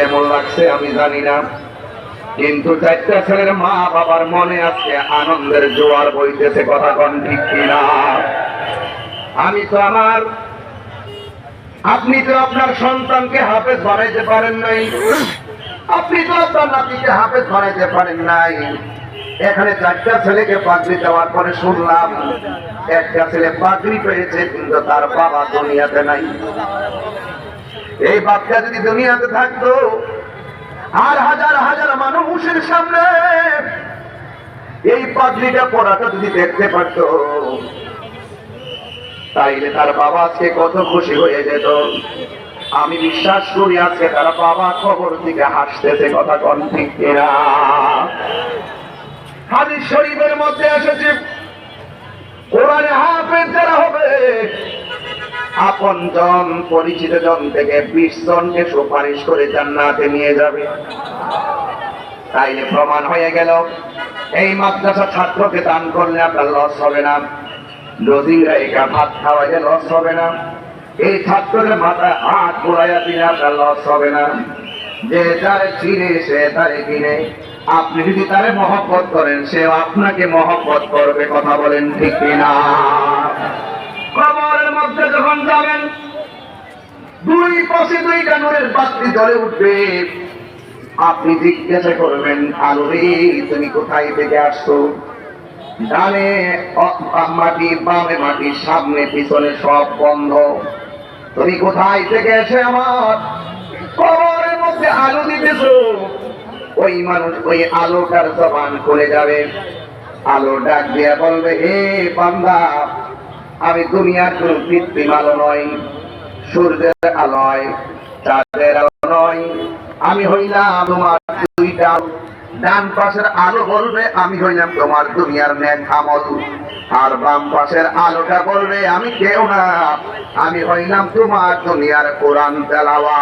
কেমন লাগছে আমি জানি না। কিন্তু চারটা ছেলের মা বাবার মনে আজকে আনন্দের জোয়ার বইতেছে কথা কন ঠিক কিনা। আমি তো আমার আপনি তো আপনার সন্তানকে হাফেজ বানাইতে পারেন নাই। আপনি তো আপনার নাতিকে হাফেজ বানাইতে পারেন নাই। এখানে চারটা ছেলেকে পাগড়ি দেওয়ার পরে শুনলাম, একটা ছেলে পাগড়ি পেয়েছে, কিন্তু তার বাবা দুনিয়াতে নাই। এই বাচ্চা যদি দুনিয়াতে থাকতো, আর হাজার হাজার মানুষের সামনে এই পাগড়িটা পড়াটা যদি দেখতে পারতো, তাইলে তার বাবা আজকে কত খুশি হয়ে যেত। আমি বিশ্বাস করি আজকে তার বাবা খবর দিকে হাসতেছে, কথা কন ঠিক হাদিস শরীফের মধ্যে এসেছে, কোরআনে হাফেজ যারা হবে আপন জন পরিচিত জন থেকে বিশ জনকে সুপারিশ করে জান্নাতে নিয়ে যাবে। তাইলে প্রমাণ হয়ে গেল, এই মাদ্রাসা ছাত্রকে দান করলে আপনার লস হবে না। রোজিংরা একা ভাত লস হবে না। এই ছাত্রের মাথায় হাত ঘোরাইয়া দিলে আপনার লস হবে না। যে তারে চিনে সে তারে কিনে আপনি যদি তারে মহব্বত করেন সে আপনাকে মহব্বত করবে, কথা বলেন ঠিক কবরের মধ্যে যখন যাবেন, দুই পাশে দুইটা নূরের বাতি জ্বলে উঠবে। আপনি জিজ্ঞাসা করবেন আলো রে তুমি কোথায় থেকে আসছো? ডানে মাটি, বামে মাটি, সামনে, পিছনে সব বন্ধ। তুমি কোথায় থেকে এসে আমার কবরের মধ্যে আলো দিতেছো? ওই মানুষ ওই আলোটার জবান করে যাবে। আলো ডাক দিয়া বলবে, হে বান্দা আমি দুনিয়ার কোন কৃত্রিম আলো নয় সূর্যের আলোয়, চাঁদের আলো নয় আমি হইলাম তোমার দুইটা ডান পাশের আলো বলবে, আমি হইলাম তোমার দুনিয়ার ন্যাক আমল। আর বাম পাশের আলোটা বলবে, আমি কেউ না। আমি হইলাম তোমার দুনিয়ার কোরআন তেলাওয়া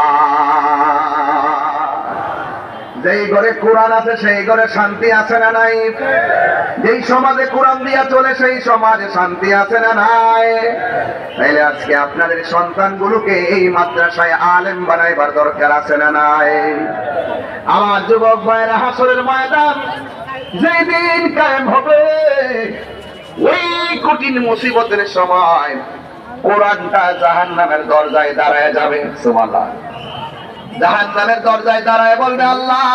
যেই ঘরে কোরআন আছে, সেই ঘরে শান্তি আছে না নাই? যেই সমাজে কোরআন দিয়া চলে, সেই সমাজে শান্তি আছে না নাই? তাইলে আজকে আপনাদের সন্তানগুলোকে এই মাদ্রাসায় আলেম বানাইবার দরকার আছে না নাই? আমার যুবক ভাইয়েরা, হাসরের ময়দান যেই দিন কায়েম হবে, ওই কঠিন মুসিবতের সময় কোরআনটা জাহান নামের দরজায় দাঁড়ায় যাবে, সুবহানাল্লাহ। জাহান নামের দরজায় দাঁড়ায় বলবে আল্লাহ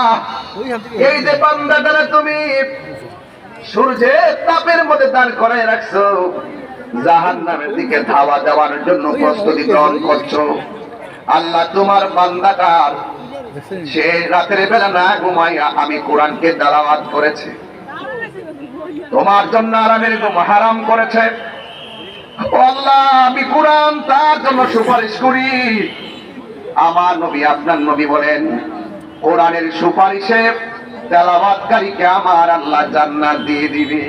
এই যে বান্দাটারে তুমি সূর্যের তাপের মধ্যে দাঁড় করায় রাখছো জাহান নামের দিকে ধাওয়া দেওয়ার জন্য প্রস্তুতি গ্রহণ করছ। আল্লাহ তোমার বান্দাটার সে রাতের বেলা না ঘুমাইয়া আমি কোরআনকে দালাওয়াত করেছে। তোমার জন্য আরামের ঘুম হারাম করেছে। আল্লাহ আমি কোরআন তার জন্য সুপারিশ করি। আমার নবী, আপনার নবী বলেন, কোরআনের সুপারিশে তেলাবাদকারীকে আমার আল্লাহ জান্নাত দিয়ে দিবি।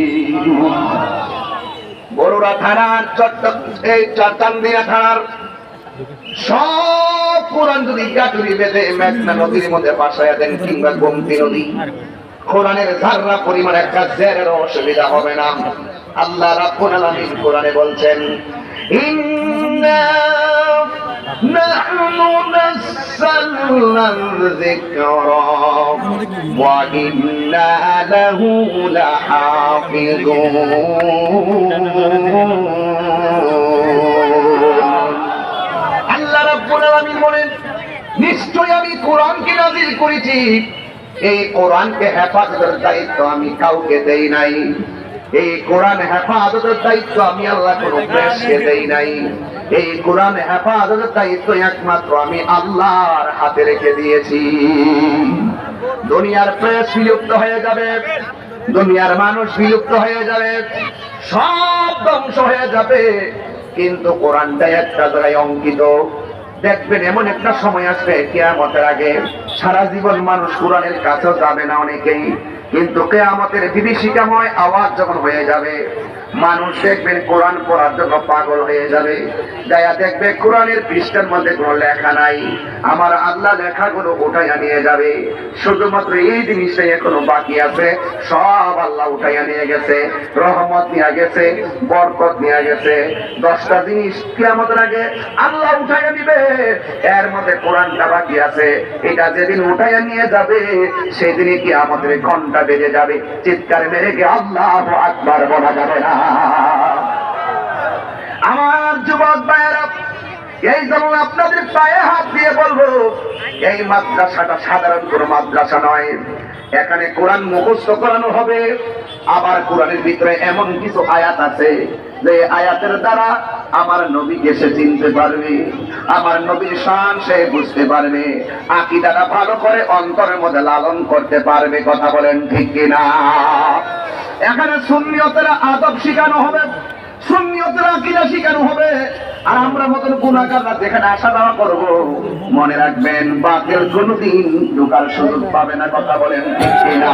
বড়ুরা থানার চট্ট এই চান্দিয়া থানার সব কোরআন যদি গাটুরি বেঁধে মেঘনা নদীর মধ্যে বাসায় দেন কিংবা গোমতি নদী, কোরআনের ধারণা পরিমাণ একটা জেরের অসুবিধা হবে না। আল্লাহ রাব্বুল আলামিন কোরআনে বলছেন, ইন্না نحن نزلنا الذكر وإنا له لحافظون আল্লাহ রাব্বুল আলামিন বলেন নিশ্চয় আমি কোরআনকে নাজিল করেছি এই কোরআনকে হেফাজতের দায়িত্ব আমি কাউকে দেই নাই এই কোরআন হেফাজতের দায়িত্ব আমি আল্লাহ কোন প্রেসকে দেই নাই। এই কোরআন হেফাজতের দায়িত্ব একমাত্র আমি আল্লাহর হাতে রেখে দিয়েছি। দুনিয়ার প্রেস বিলুপ্ত হয়ে যাবে, দুনিয়ার মানুষ বিলুপ্ত হয়ে যাবে, সব ধ্বংস হয়ে যাবে। কিন্তু কোরআনটা একটা জায়গায় অঙ্কিত। দেখবেন এমন একটা সময় আসবে, কেয়ামতের আগে সারা জীবন মানুষ কোরআনের কাছেও যাবে না অনেকেই। কিন্তু কে কেয়ামতের বিভীষিকাময় আওয়াজ যখন হয়ে যাবে মানুষ দেখবেন কোরআন পড়ার জন্য পাগল হয়ে যাবে। যাইয়া দেখবে কোরআনের পৃষ্ঠার মধ্যে কোনো লেখা নাই। আমার আল্লাহ লেখাগুলো উঠাইয়া নিয়ে যাবে। শুধুমাত্র এই জিনিসটাই এখনও বাকি আছে। সব আল্লাহ উঠাইয়া নিয়ে গেছে। রহমত নিয়ে গেছে, বরকত নিয়ে গেছে। দশটা জিনিস কিয়ামতের আগে আল্লাহ উঠাইয়া নিবে এর মধ্যে কোরআনটা বাকি আছে। এটা যেদিন উঠাইয়া নিয়ে যাবে, সেদিনই কি আমাদের ঘণ্টা বেজে যাবে। চিৎকার মেরে কি আল্লাহ আকবার বলা যাবে না। আমার যুবক ভাইয়েরা, এই যেমন আপনাদের পায়ে হাত দিয়ে বলব, এই মাদ্রাসাটা সাধারণ কোনো মাদ্রাসা নয়। এখানে কোরআন মুখস্থ করানো হবে, আবার কোরআনের ভিতরে এমন কিছু আয়াত আছে যে আয়াতের দ্বারা আমার নবীকে সে চিনতে পারবে, আমার নবীর শান সে বুঝতে পারবে, আকিদাটা ভালো করে অন্তরের মধ্যে লালন করতে পারবে, কথা বলেন ঠিক কিনা? এখানে সুন্নিয়তের আদব শিখানো হবে, সুন্নিয়তের আকিদা শিখানো হবে। আর আমরা মতন গুণাগাররা যেখানে আসা যাওয়া করব, মনে রাখবেন, বাতিল কোনোদিন ঢোকার সুযোগ পাবে না, কথা বলেন কিনা?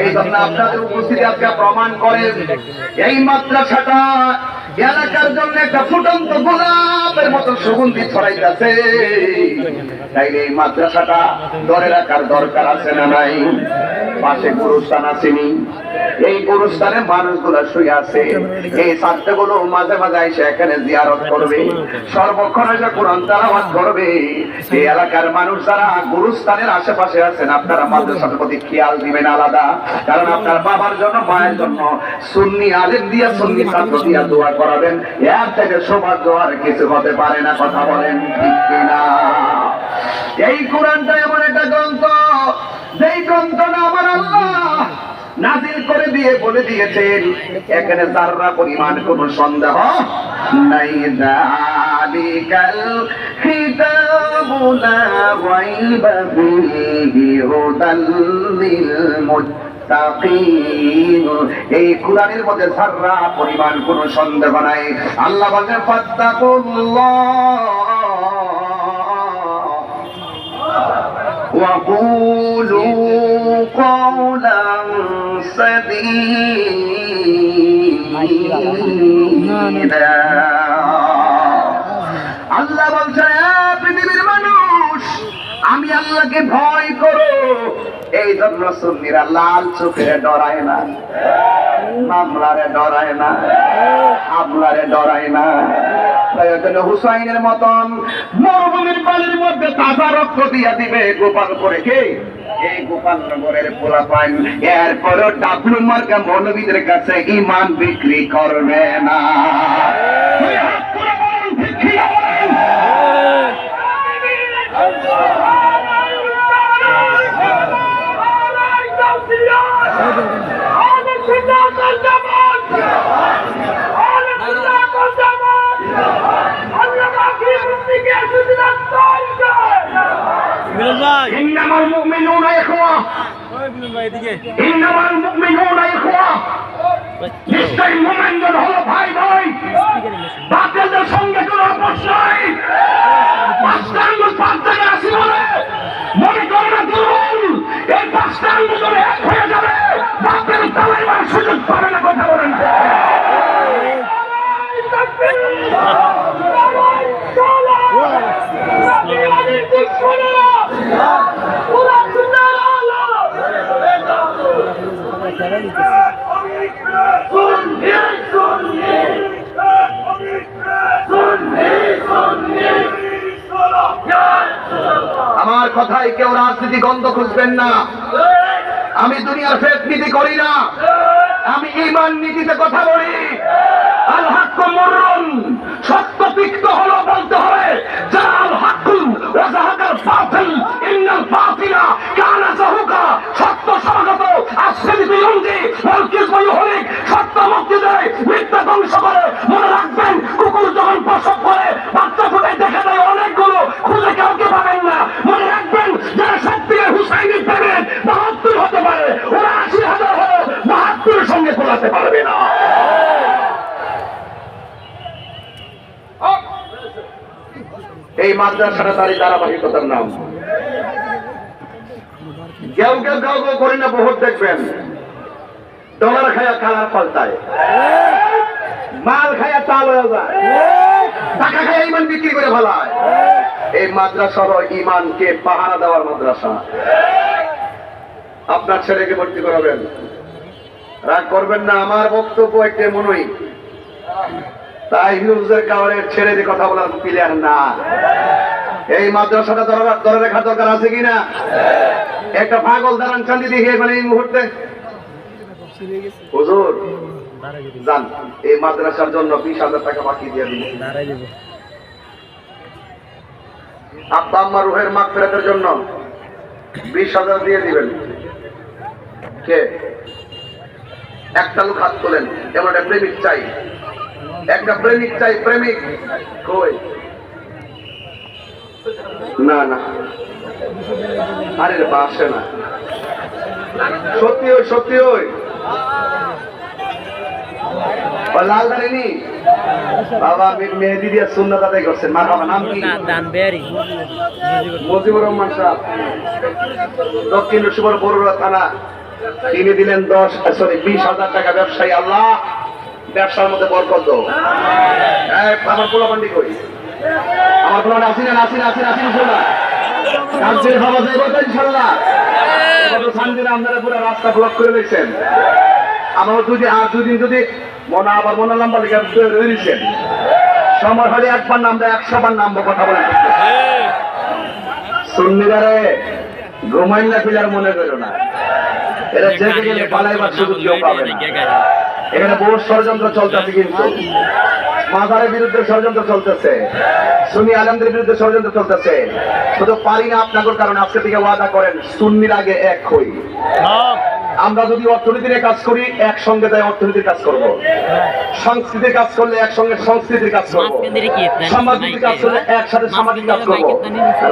এই জন্য আপনাদের উপস্থিতি আজকে প্রমাণ করেন, এই মাদ্রাসাটা এলাকার জন্য একটা ফুটন্ত মাদ্রাসাটা ধরে রাখার দরকার আছে না নাই? পাশে গুরুস্থান আসেনি এই গুরুস্থানে মানুষগুলো শুয়ে আছে। এই ছাত্রগুলো মাঝে মাঝে এসে এখানে জিয়ারত করবে। সর্বক্ষণ এসে কোরআন তালাবাদ করবে, এই এলাকার মানুষ যারা গুরুস্থানের আশেপাশে আছেন, আপনারা মাদ্রাসার প্রতি খেয়াল দিবেন আলাদা। কারণ আপনার বাবার জন্য, মায়ের জন্য সুন্নি আলেম দিয়া সুন্নি ছাত্র দিয়া দোয়া করাবেন। এর থেকে সৌভাগ্য আর কিছু হতে পারে না, কথা বলেন ঠিক কিনা? এই কোরআনটা এমন একটা গ্রন্থ দিয়ে বলে দিয়েছেন এখানে যাররা পরিমাণ কোন সন্দেহ নাই দালিকাল কিতাবু লা রাইবা ফীহি হুদাল লিল মুত্তাকিন এই কোরআনের মধ্যে যাররা পরিমাণ কোন সন্দেহ নাই আল্লাহ বলেন ফাত্তাকুল্লাহ وقولوا قولا سديدا আল্লাহ বলছেন "এ পৃথিবীর মানুষ আমি আল্লাহকে ভয় করো এই জন্য সুন্নিরা লাল চোখে ডরায় না মামলারে ডরায় না আমলারে ডরায় না প্রয়োজনে হুসাইনের মতন মরুভূমির পানির মধ্যে তাজা রক্ত দিয়া দিবে গোপাল করে কে এই পোলা এরপরও ডাবলু মার্কা মৌলবীদের কাছে ইমান বিক্রি করবে না তুই হাত তুলে বল, ঠিক কিনা বলেন? মিলন ভাই ইন্নামাল মুমিনুনা ইখওয়া। ওই মিলন ভাই এদিকে। ইন্নামাল মুমিনুনা ইখওয়া। নিশ্চয়ই মুমিনগণ হলো ভাই ভাই। বাতিলদের সঙ্গে কোনো আপোষ নাই। পাঁচটা আঙ্গুল পাঁচ জায়গায় আসি বলে মনে করো না দুর্বল। এই পাঁচটা আঙ্গুল এক হয়ে যাবে। আমার কথায় কেউ রাজনীতি গন্ধ খুঁজবেন না। আমি দুনিয়ার ফেক নীতি করি না। আমি ইমান নীতিতে কথা বলি। আল হাক্কু মুররুন সত্য তিক্ত হলো বলতে হবে যারা আল হাক্কু ওয়া জাহাকাল বাতিল ইন্নাল বাতিলা কানা জাহুকা সত্য স্বাগত আসফিল বিলুন্দি ওয়াল কিসবু ইউহলিক সত্য মুক্তি দেয় মিথ্যা ধ্বংস করে মনে রাখবেন কুকুর যখন প্রসব করে বাচ্চা ফুটে দেখা যায় অনেকগুলো খুঁজে কাউকে পাবেন না মনে রাখবেন যারা সত্যিকার হুসাইনি প্রেমের বাহাত্তর হতে পারে ওরা আশি হাজার হলেও বাহাত্তরের সঙ্গে তোলাতে পারবে না এই মাদ্রাসাটা তারই ধারাবাহিকতার নাম। কেউ কেউ কেউ কেউ করি না, বহুত দেখবেন। ডলার খায়া কালার পাল্টায়। মাল খায়া চাল হয়ে যায়। টাকা খায়া ইমান বিক্রি করে ফেলায়। এই মাদ্রাসা হলো ইমানকে পাহারা দেওয়ার মাদ্রাসা। আপনার ছেলেকে ভর্তি করাবেন। রাগ করবেন না, আমার বক্তব্য একটা মনই তাই হিউজের কারণে ছেড়ে দিয়ে কথা বলার প্লেয়ার না। এই মাদ্রাসাটা ধরে রাখার দরকার আছে কিনা? একটা পাগল দাঁড়ান চান্দি দিয়ে মানে এই মুহূর্তে। হুজুর, যান, এই মাদ্রাসার জন্য বিশ হাজার টাকা বাকি দিয়ে দিন। আব্বা আম্মা রুহের মাগ ফেরাতের জন্য বিশ হাজার দিয়ে দিবেন। কে? একটা লোক হাত তোলেন যেমন একটা প্রেমিক চাই। একটা প্রেমিক চাই প্রেমিক। কই? না না। আরে রে বা আসে না। সত্যি ওই সত্যি ওই লাল দাঁড়িয়ে বাবা মেহেদি দিয়ে সুন্নত আদায় করছেন মার বাবা নাম কি? দান রহমান সাহেব। দক্ষিণ রসিবর থানা। তিনি দিলেন দশ সরি বিশ হাজার টাকা ব্যবসায়ী আল্লাহ। ব্যবসার মধ্যে বরকত। এই, আমার পোলা কই? আমার পোলা যাইব তো ইনশাল্লাহ। এবার তো আপনারা পুরো রাস্তা ব্লক করে দুদিন যদি মনে একবার কথা বলে না ফিলার মনে করো না। এরা জেগে গেলে পালাইবার সুযোগ কেউ পাবে না। এখানে বহু ষড়যন্ত্র চলতেছে কিন্তু। মাজারের বিরুদ্ধে ষড়যন্ত্র চলতেছে। সুনি আলমদের বিরুদ্ধে ষড়যন্ত্র চলতেছে। শুধু পারি না, আপনাদের কারণে আজকে থেকে ওয়াদা করেন, সুন্নির আগে এক হই। আমরা যদি অর্থনীতির কাজ করি একসঙ্গে তাই অর্থনীতির কাজ করব। সংস্কৃতির কাজ করলে একসঙ্গে সংস্কৃতির কাজ করব। সামাজিক কাজ করলে একসাথে সামাজিক কাজ করব।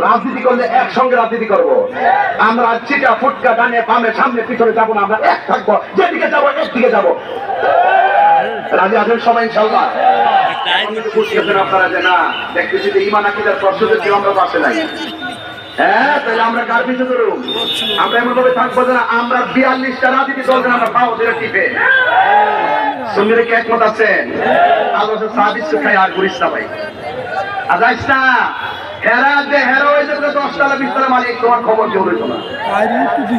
রাজনীতি করলে একসঙ্গে রাজনীতি করব। আমরা চিটা ফুটকা ডানে বামে সামনে পিছনে যাব না আমরা এক থাকব। যেদিকে যাব একদিকে যাব। রাজি আছেন সবাই ইনশাল্লাহ আপনারা যে না দেখতেছি যে ইমান আকিদার প্রশ্নদের কেউ আমরা পাশে নাই হ্যাঁ আমরা কার আর যে তোমার খবর কেউ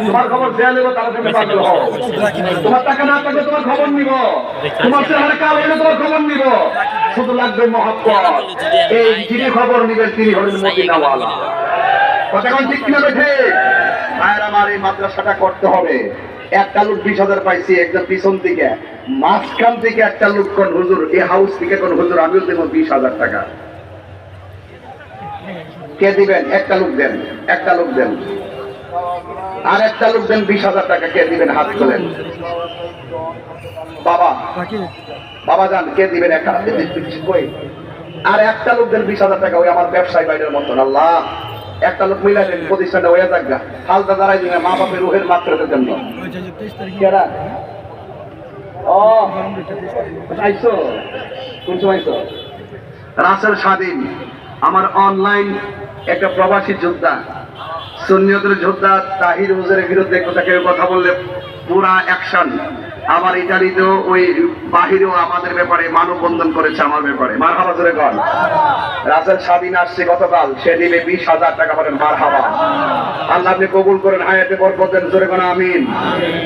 তোমার খবর দেয়া নেব তারা তুমি তোমার টাকা না থাকলে তোমার খবর নিব। তোমার চেহারা কাল তোমার খবর নিব। শুধু লাগবে মহব্বত এই যিনি খবর নিবেন, তিনি হলেন কোন ঠিক কিনা বেঠে? ভাইয়ের আমার এই মাদ্রাসাটা করতে হবে। একটা লোক বিশ হাজার পাইছি একদম পিছন থেকে মাঝখান থেকে একটা লোক কোন হুজুর এই হাউস থেকে কোন হুজুর আমিও দেবো বিশ হাজার টাকা। কে দিবেন? একটা লোক দেন একটা লোক দেন। আর একটা লোক দেন বিশ হাজার টাকা কে দিবেন? হাত তোলেন। বাবা বাবা যান কে দিবেন? একটা আর একটা লোক দেন বিশ হাজার টাকা ওই আমার ব্যবসায়ী বাইরের মতন আল্লাহ। একটা লোক মিলাইলেন প্রতিষ্ঠানটা হয়ে যাক গা। হালটা দাঁড়াই দিবেন মা বাপের রুহের মাত্রাদের জন্য রাসেল স্বাধীন, আমার অনলাইন একটা প্রবাসী যোদ্ধা, সুন্নিয়তের যোদ্ধা তাহির হুজুরের বিরুদ্ধে কথা কেউ কথা বললে পুরা অ্যাকশন আমার ইটালিতেও ওই বাহিরেও আমাদের ব্যাপারে মানববন্ধন করেছে আমার ব্যাপারে। মার হাবা জোরে কর রাসেল স্বাধীন আসছে গতকাল। সে দিবে বিশ হাজার টাকা বলেন মার হাবা আল্লাহ আপনি কবুল করেন হায়াতে বরকত দেন জোরে কোন আমিন।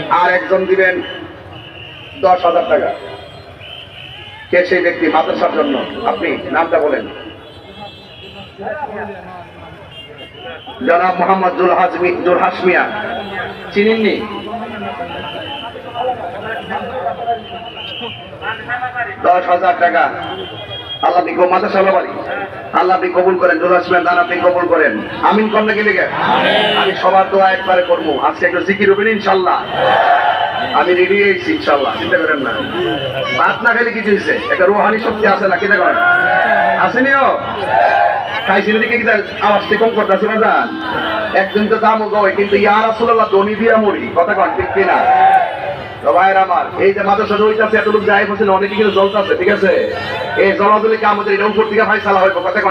আর একজন দিবেন দশ হাজার টাকা। কে সেই ব্যক্তি মাদ্রাসার জন্য? আপনি নামটা বলেন। জনাব মোহাম্মদ জুল হাজমি জুল হাসমিয়া চিনেননি? দশ হাজার টাকা। আল্লাহ আপনি মাদ্রাসা বাড়ি আল্লাহ আপনি কবুল করেন জুল হাসমিয়া দান আপনি কবুল করেন। আমিন কন্যা গেলে গে আমি সবার দোয়া একবারে করব। আজকে একটু জিকির হবেন ইনশাল্লাহ। আমি রেডি হয়েছি, ইনশাল্লাহ। চিন্তা করেন না। ভাত না খেলে কিছু হয়েছে? একটা রোহানি শক্তি আছে না, কিনা করেন আসেনিও খাইছি দিকে কি আওয়াজ কম করতেছে না জান? একদিন তো দামও গয় কিন্তু ইয়ার আসলে দনি দিয়া মরি কথা কন, ঠিক কিনা? ভাইয়ের আমার, এই যে মাদ্রাসা রইতাছে এত লোক যাই বলছেন অনেকে কিন্তু জ্বলতাছে ঠিক আছে? এই জলাজলিকে আমাদের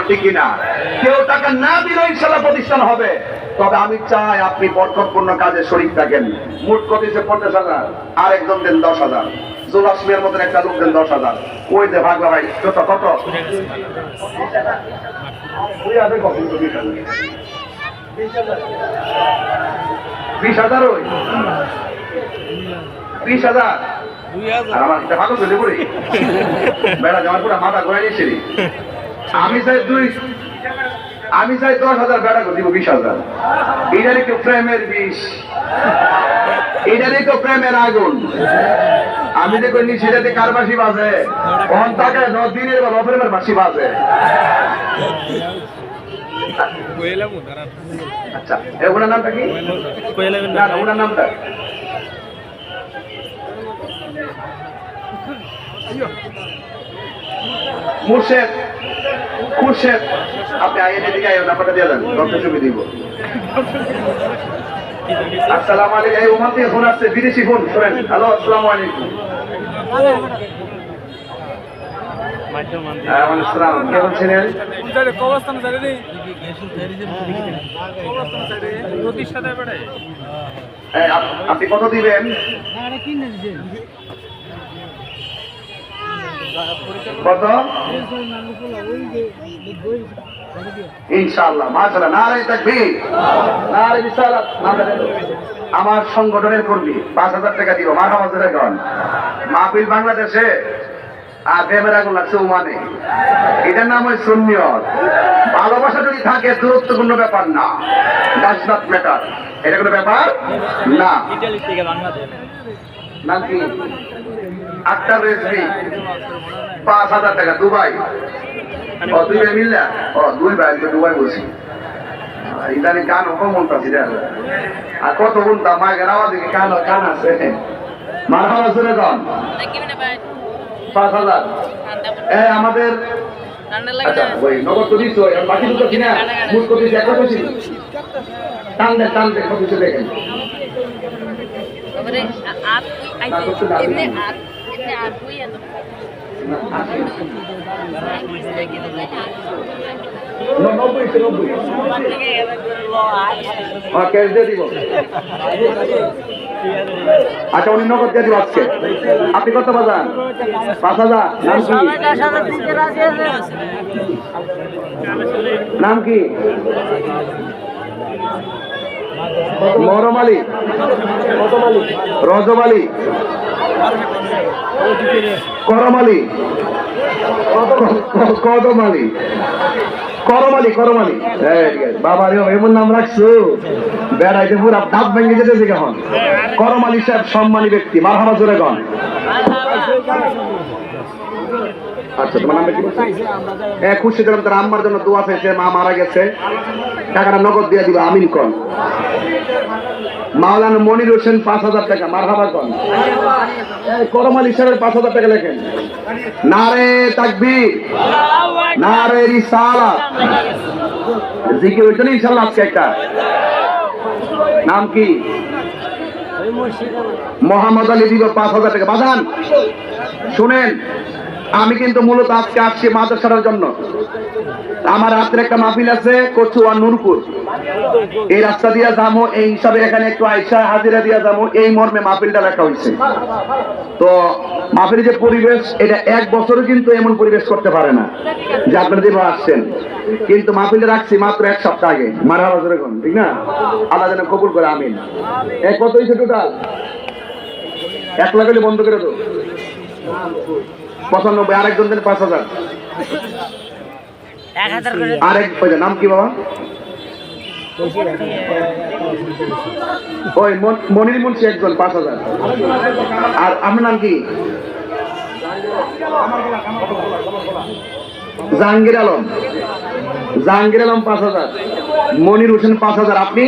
ঠিক কিনা? কেউ টাকা না দিলেও ইনশাল্লাহ প্রতিষ্ঠান হবে। তবে আমি চাই আপনি বরকতপূর্ণ কাজে শরীর থাকেন। মোট কত পঞ্চাশ হাজার। আর একজন দেন দশ হাজার। জোলাসমিয়ার মতন একটা লোক দেন দশ হাজার। ওই দে ভাগলা ভাই? কত কত বিশ হাজার ওই? বিশ হাজার। দুই আমার একটা ভালো চলে পড়ি। বেড়া যাওয়ার পরে মাথা ঘুরাই নিয়েছি আমি চাই দুই আমি চাই দশ হাজার বেড়া দিব বিশ হাজার। এটারই তো প্রেমের বিষ। এটারই তো প্রেমের আগুন। আমি দেখো নিচেটাতে কার বাসি বাজে? অন তাকে দিনের বা অপ্রেমের বাসি বাজে। আচ্ছা ওনার নামটা কি? না ওনার নামটা। মুর্শেদ আপনি দিয়ে ছবি বিদেশি ফোন হ্যালো মাধ্যম হ্যাঁ ওয়ালাইকুম আসসালাম কে বলছিলেন কবরস্থান সাইডে নেই কবরস্থান সাইডে প্রতিষ্ঠাতা বেড়ে এই, আপ- আপনি কত দিবেন কত? ইনশাআল্লাহ, মাশাআল্লাহ, নারে তাকবীর। নারে বিসালাত আমার সংগঠনের কর্মী, পাঁচ হাজার টাকা দিব, মার হাজার টাকা মাহফিল বাংলাদেশে আর প্রেমের আগুন লাগছে ওমানে এটার নাম ওই সুন্নিয়ত। ভালোবাসা যদি থাকে, দূরত্বপূর্ণ ব্যাপার না। ডাস ম্যাটার এটা কোনো ব্যাপার? না। নাম আক্তার রেজবি পাঁচ হাজার টাকা দুবাই। ও দুই ভাই মিললা? ও দুই ভাই তো দুবাই বলছি। ইদানি কান ও মন পাচ্ছি আর কত গুনতা মায়ের আওয়াজ দিকে কান কান আছে। মার হাওয়া শুনে কন? পাঁচ হাজার। আমাদের আচ্ছা বাকি দুটো কিনা মুট করে দিচ্ছি একটা বেশি টান দে টান দে কত দেখেন। হ্যাঁ ক্যাশ দিয়ে দিব। আচ্ছা উনি নগদ দিয়ে দিব আজকে। আপনি কত বাজান? পাঁচ হাজার। নাম কি? নাম কি? মহরম আলী। রজব আলী। করম আলী কদম আলী করম আলী করম আলী এই, ঠিক আছে। বাবা রে, এমন নাম রাখছো? বেড়াইতে পুরো দাঁত ভেঙে যেতেছে কেমন করম আলী সাহেব সম্মানী ব্যক্তি। মারহাবা জোরে গন আচ্ছা তোমার কি হ্যাঁ খুশি দিলাম তার আম্মার জন্য দোয়া চাইছে, মা মারা গেছে। টাকাটা নগদ দিয়ে দিবা, আমিন কন। মাওলানা মনির হোসেন পাঁচ হাজার টাকা, মারহাবা কন করম আলী সাহেবের পাঁচ হাজার টাকা লেখেন। নারে তাকবীর, নারে রিসালা জিকির হইতো না ইনশাল্লাহ আজকে একটা? নাম কি? মোহাম্মদ আলী দিব পাঁচ হাজার টাকা। বাজান, শুনেন। আমি কিন্তু মূলত আজকে আসছি মাদ্রাসার জন্য। আমার রাত্রে একটা মাহফিল আছে কচুয়া নূরপুর। এই রাস্তা দিয়া যাব এই হিসাবে এখানে একটু আইসা হাজিরা দিয়া যাব এই মর্মে মাহফিলটা লেখা হয়েছে। তো মাহফিলের যে পরিবেশ, এটা এক বছরও কিন্তু এমন পরিবেশ করতে পারে না, যে আপনারা যেভাবে আসছেন। কিন্তু মাহফিলে রাখছি মাত্র এক সপ্তাহ আগে। মারা বছর এখন ঠিক না? আল্লাহ যেন কবুল করে, আমিন। এক কত হয়েছে টোটাল এক লাখ বন্ধ করে তো পঁচানব্বই আরেকজন দেন পাঁচ হাজার। এক আরেক ওই নাম কি বাবা? ওই মন- মনির মুন্সি একজন পাঁচ হাজার। আর আপনার নাম কি? জাহাঙ্গীর আলম। জাহাঙ্গীর আলম পাঁচ হাজার। মনির হোসেন পাঁচ হাজার। আপনি?